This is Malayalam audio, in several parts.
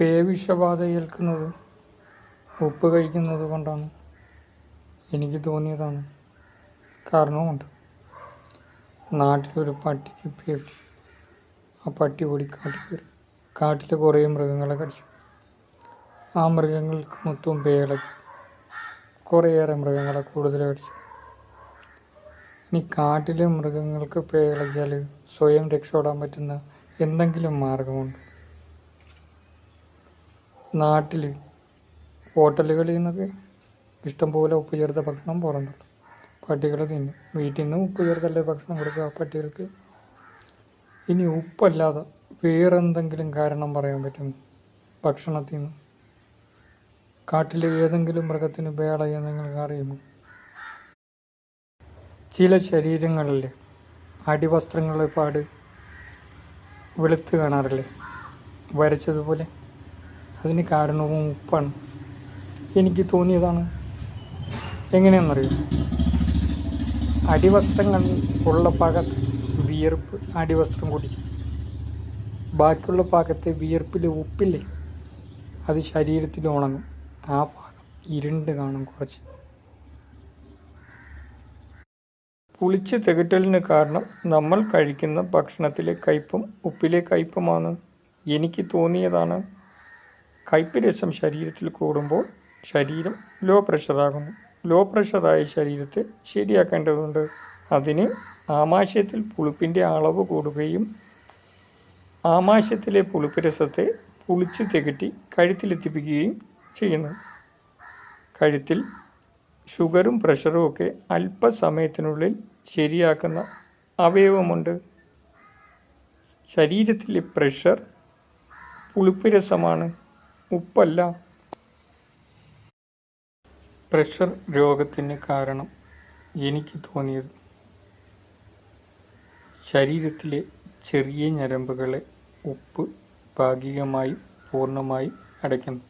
പേവിഷബാധ ഏൽക്കുന്നത് ഉപ്പ് കഴിക്കുന്നത് കൊണ്ടാണ് എനിക്ക് തോന്നിയതാണ്. കാരണവുമുണ്ട്. നാട്ടിലൊരു പട്ടിക്ക് പേടിച്ചു ആ പട്ടി ഓടി കാട്ടിൽ കയറി. കാട്ടിലെ കുറേ മൃഗങ്ങളെ കടിച്ചു. ആ മൃഗങ്ങൾക്ക് മൊത്തവും പേളകി കുറേയേറെ മൃഗങ്ങളെ കൂടുതൽ കടിച്ചു. ഇനി കാട്ടിലെ മൃഗങ്ങൾക്ക് പേളകിയാൽ സ്വയം രക്ഷപ്പെടാൻ പറ്റുന്ന എന്തെങ്കിലും മാർഗമുണ്ട്? നാട്ടിൽ ഹോട്ടലുകളിൽ നിന്നൊക്കെ ഇഷ്ടംപോലെ ഉപ്പ് ചേർത്ത ഭക്ഷണം പുറന്നുള്ളൂ പട്ടികൾ തിന്നും. വീട്ടിൽ നിന്ന് ഉപ്പ് ചേർത്തല്ലേ ഭക്ഷണം കൊടുക്കുക? പട്ടികൾക്ക് ഇനി ഉപ്പല്ലാതെ വേറെന്തെങ്കിലും കാരണം പറയാൻ പറ്റും? ഭക്ഷണത്തിൽ നിന്ന്. കാട്ടിലെ ഏതെങ്കിലും മൃഗത്തിന് വേളയെന്ന് നിങ്ങൾക്ക് അറിയുമോ? ചില ശരീരങ്ങളിൽ അടിവസ്ത്രങ്ങളെ പാട് വെളുത്ത് കാണാറില്ലേ? വരച്ചതുപോലെ അതിന് കാരണവും ഉപ്പാണ്. എനിക്ക് തോന്നിയതാണ്. എങ്ങനെയെന്നറിയോ അടിവസ്ത്രങ്ങൾ ഉള്ള ഭാഗത്ത് വിയർപ്പ് അടിവസ്ത്രം കൂടി ബാക്കിയുള്ള ഭാഗത്തെ വിയർപ്പിൽ ഉപ്പില്ലേ? അത് ശരീരത്തിൽ ഉണങ്ങും. ആ ഭാഗം ഇരുണ്ട് കാണും കുറച്ച്. പുളിച്ച് തികറ്റലിന് കാരണം നമ്മൾ കഴിക്കുന്ന ഭക്ഷണത്തിലെ കയ്പും ഉപ്പിലെ കയ്പുമാണ്. എനിക്ക് തോന്നിയതാണ് കയ്പ് രസം ശരീരത്തിൽ കൂടുമ്പോൾ ശരീരം ലോ പ്രഷറാകുന്നു ലോ പ്രഷറായ ശരീരത്തെ ശരിയാക്കേണ്ടതുണ്ട്. അതിന് ആമാശയത്തിൽ പുളിപ്പിന്റെ അളവ് കൂടുകയും ആമാശയത്തിലെ പുളിപ്പ് രസത്തെ പുളിച്ച് തികട്ടി കഴുത്തിലെത്തിപ്പിക്കുകയും ചെയ്യുന്നു. കഴുത്തിൽ ഷുഗറും പ്രഷറും ഒക്കെ അല്പസമയത്തിനുള്ളിൽ ശരിയാക്കുന്ന അവയവമുണ്ട്. ശരീരത്തിലെ പ്രഷർ പുളിപ്പ് രസമാണ് ഉപ്പല്ല. പ്രഷർ രോഗത്തിന് കാരണം എനിക്ക് തോന്നിയത് ശരീരത്തിലെ ചെറിയ ഞരമ്പുകളെ ഉപ്പ് ഭാഗികമായി പൂർണമായി അടയ്ക്കുന്നു.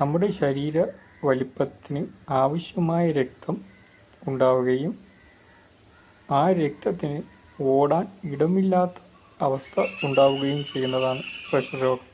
നമ്മുടെ ശരീര വലിപ്പത്തിന് ആവശ്യമായ രക്തം ഉണ്ടാവുകയും ആ രക്തത്തിന് ഓടാൻ ഇടമില്ലാത്ത അവസ്ഥ ഉണ്ടാവുകയും ചെയ്യുന്നതാണ് പ്രഷർ രോഗം.